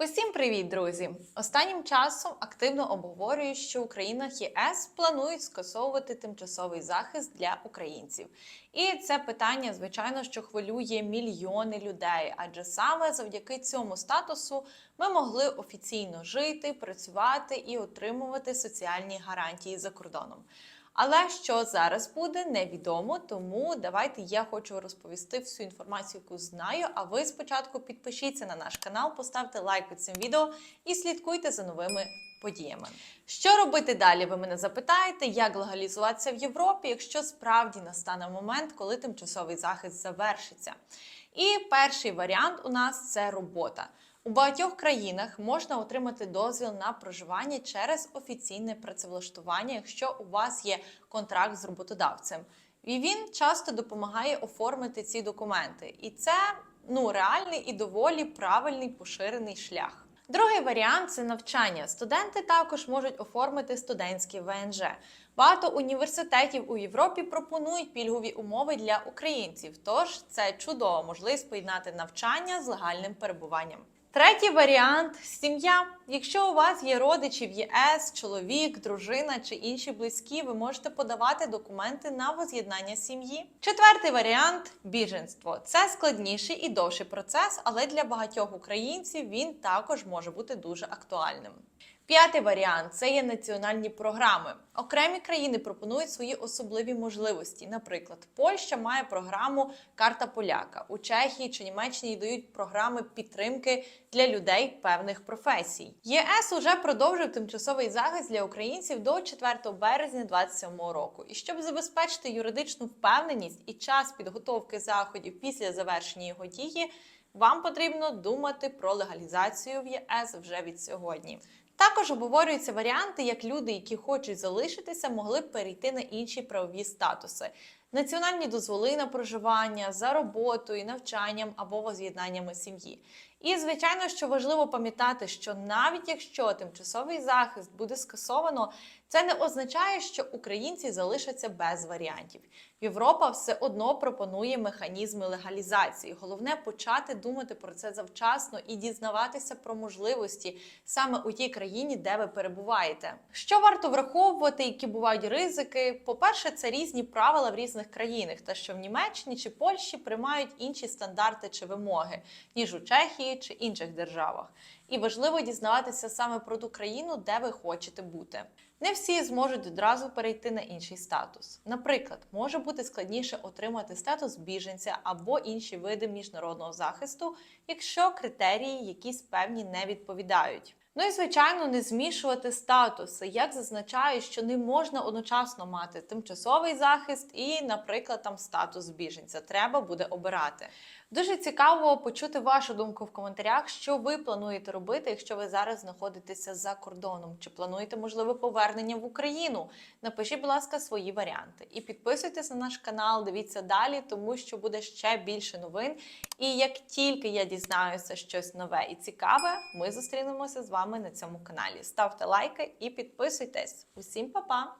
Усім привіт, друзі! Останнім часом активно обговорюють, що в країнах ЄС планують скасовувати тимчасовий захист для українців. І це питання, звичайно, що хвилює мільйони людей, адже саме завдяки цьому статусу ми могли офіційно жити, працювати і отримувати соціальні гарантії за кордоном. Але що зараз буде, невідомо. Тому давайте я хочу розповісти всю інформацію, яку знаю. А ви спочатку підпишіться на наш канал, поставте лайк під цим відео і слідкуйте за новими подіями. Що робити далі? Ви мене запитаєте, як легалізуватися в Європі, якщо справді настане момент, коли тимчасовий захист завершиться. І перший варіант у нас це робота. У багатьох країнах можна отримати дозвіл на проживання через офіційне працевлаштування, якщо у вас є контракт з роботодавцем. І він часто допомагає оформити ці документи. І це ну реальний і доволі правильний поширений шлях. Другий варіант це навчання. Студенти також можуть оформити студентське ВНЖ. Багато університетів у Європі пропонують пільгові умови для українців. Тож це чудова можливість поєднати навчання з легальним перебуванням. Третій варіант сім'я. Якщо у вас є родичі в ЄС, чоловік, дружина чи інші близькі, ви можете подавати документи на воз'єднання сім'ї. Четвертий варіант біженство. Це складніший і довший процес, але для багатьох українців він також може бути дуже актуальним. П'ятий варіант це є національні програми. Окремі країни пропонують свої особливі можливості. Наприклад, Польща має програму Карта Поляка. У Чехії чи Німеччині дають програми підтримки для людей певних професій. ЄС уже продовжив тимчасовий захист для українців до 4 березня 2027 року. І щоб забезпечити юридичну впевненість і час підготовки заходів після завершення його дії, вам потрібно думати про легалізацію в ЄС вже від сьогодні. Також обговорюються варіанти, як люди, які хочуть залишитися, могли б перейти на інші правові статуси. Національні дозволи на проживання за роботою, навчанням або воз'єднаннями сім'ї. І звичайно, що важливо пам'ятати, що навіть якщо тимчасовий захист буде скасовано, це не означає, що українці залишаться без варіантів. Європа все одно пропонує механізми легалізації. Головне почати думати про це завчасно і дізнаватися про можливості саме у тій країні, де ви перебуваєте. Що варто враховувати, які бувають ризики? По-перше, це різні правила в різних країнах, та що в Німеччині чи Польщі приймають інші стандарти чи вимоги, ніж у Чехії чи інших державах. І важливо дізнаватися саме про ту країну, де ви хочете бути. Не всі зможуть одразу перейти на інший статус. Наприклад, може бути складніше отримати статус біженця або інші види міжнародного захисту, якщо критерії якісь певні не відповідають. Ну і звичайно, не змішувати статуси, як зазначаю, що не можна одночасно мати тимчасовий захист і, наприклад, там статус біженця. Треба буде обирати. Дуже цікаво почути вашу думку в коментарях, що ви плануєте робити, якщо ви зараз знаходитеся за кордоном, чи плануєте можливе повернення в Україну. Напишіть, будь ласка, свої варіанти. І підписуйтесь на наш канал, дивіться далі, тому що буде ще більше новин. І як тільки я дізнаюся щось нове і цікаве, ми зустрінемося з вами на цьому каналі. Ставте лайки і підписуйтесь. Усім па-па!